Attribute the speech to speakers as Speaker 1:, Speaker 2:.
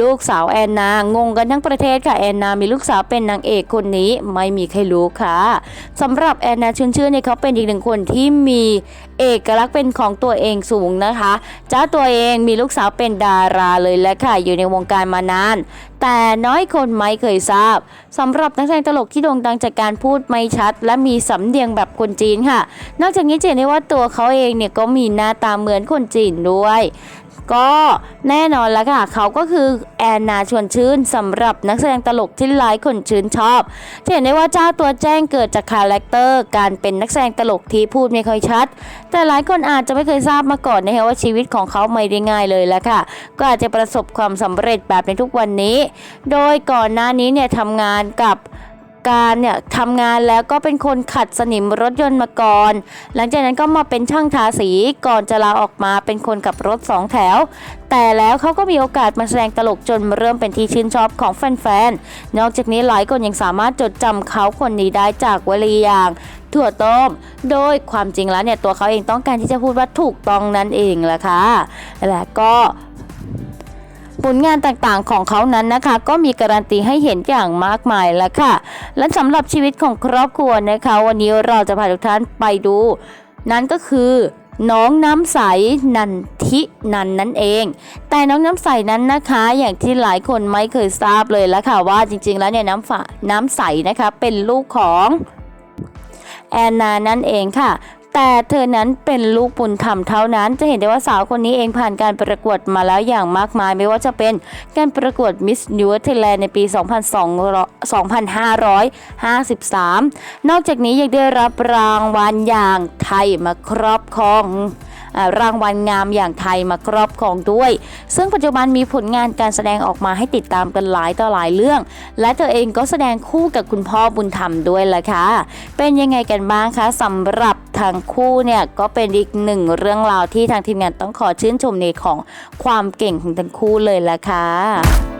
Speaker 1: ลูกสาวแอนนางงกันทั้งประเทศค่ะแอนนามีลูกสาวเป็นนางเอกคนนี้ไม่มีใครรู้ค่ะสำหรับแอนนาชุนชื่นเนี่ยเขาเป็นอีกหนึ่งคนที่มีเอกลักษณ์เป็นของตัวเองสูงนะคะจ้าตัวเองมีลูกสาวเป็นดาราเลยแหละค่ะอยู่ในวงการมานาน แต่น้อยคนไม่เคยทราบสำหรับนักแสดงตลกที่โด่งดังจากการพูดไม่ชัด และมีสำเนียงแบบคนจีนค่ะ นอกจากนี้จะเห็นได้ว่าตัวเขาเองเนี่ยก็มีหน้าตาเหมือนคนจีนด้วยก็แน่นอนแล้วค่ะ เขาก็คือแอนนาชวนชื่นสำหรับนักแสดงตลกที่หลายคนชื่นชอบจะเห็นได้ว่าเจ้าตัวแจ้งเกิดจากคาแรคเตอร์การเป็นนักแสดงตลกที่พูดไม่ค่อยชัด แต่หลายคนอาจจะไม่เคยทราบมาก่อนนะคะว่าชีวิตของเขาไม่ได้ง่ายเลยแล้วค่ะ ก็อาจจะประสบความสำเร็จแบบในทุกวันนี้ โดยก่อนหน้านี้เนี่ยทำงานกับ การเนี่ยทำงานแล้วก็เป็นคนขัดสนิมรถยนต์มาก่อน หลังจากนั้นก็มาเป็นช่างทาสีก่อนจะลาออกมาเป็นคนขับรถสองแถว แต่แล้วเขาก็มีโอกาสมาแสดงตลกจนเริ่มเป็นที่ชื่นชอบของแฟนๆ นอกจากนี้หลายคนยังสามารถจดจำเขาคนนี้ได้จากวลีอย่างถั่วต้ม โดยความจริงแล้วเนี่ยตัวเขาเองต้องการที่จะพูดว่าถูกต้องนั่นเองแหละค่ะ และก็ ผลงานต่างๆของเขานั้นนะคะ ก็มีการันตีให้เห็นอย่างมากมายแล้วค่ะ และสำหรับชีวิตของครอบครัวนะคะ วันนี้เราจะพาทุกท่านไปดู นั่นก็คือน้องน้ำใสนันทินันนั่นเอง แต่น้องน้ำใสนั้นนะคะ อย่างที่หลายคนไม่เคยทราบเลยแล้วค่ะว่าจริง ๆ แล้วเนี่ยน้ำฝาน้ำใสนะคะเป็นลูกของแอนนานั่นเองค่ะ แต่เธอนั้นเป็นลูกบุญธรรมเท่านั้น จะเห็นได้ว่าสาวคนนี้เองผ่านการประกวดมาแล้วอย่างมากมาย ไม่ว่าจะเป็นการประกวด Miss Universe Thailand ในปี 2553 นอกจากนี้ยังได้รับรางวัลอย่างไทยมาครอบครอง รางวัลงามอย่างไทยมาครอบครองด้วย ซึ่งปัจจุบันมีผลงานการแสดงออกมาให้ติดตามกันหลายต่อหลายเรื่อง และเธอเองก็แสดงคู่กับคุณพ่อบุญธรรมด้วยล่ะค่ะ เป็นยังไงกันบ้างคะสำหรับทั้งคู่เนี่ยก็เป็นอีกหนึ่งเรื่องราวที่ทางทีมงานต้องขอชื่นชมในของความเก่งของทั้งคู่เลยล่ะค่ะ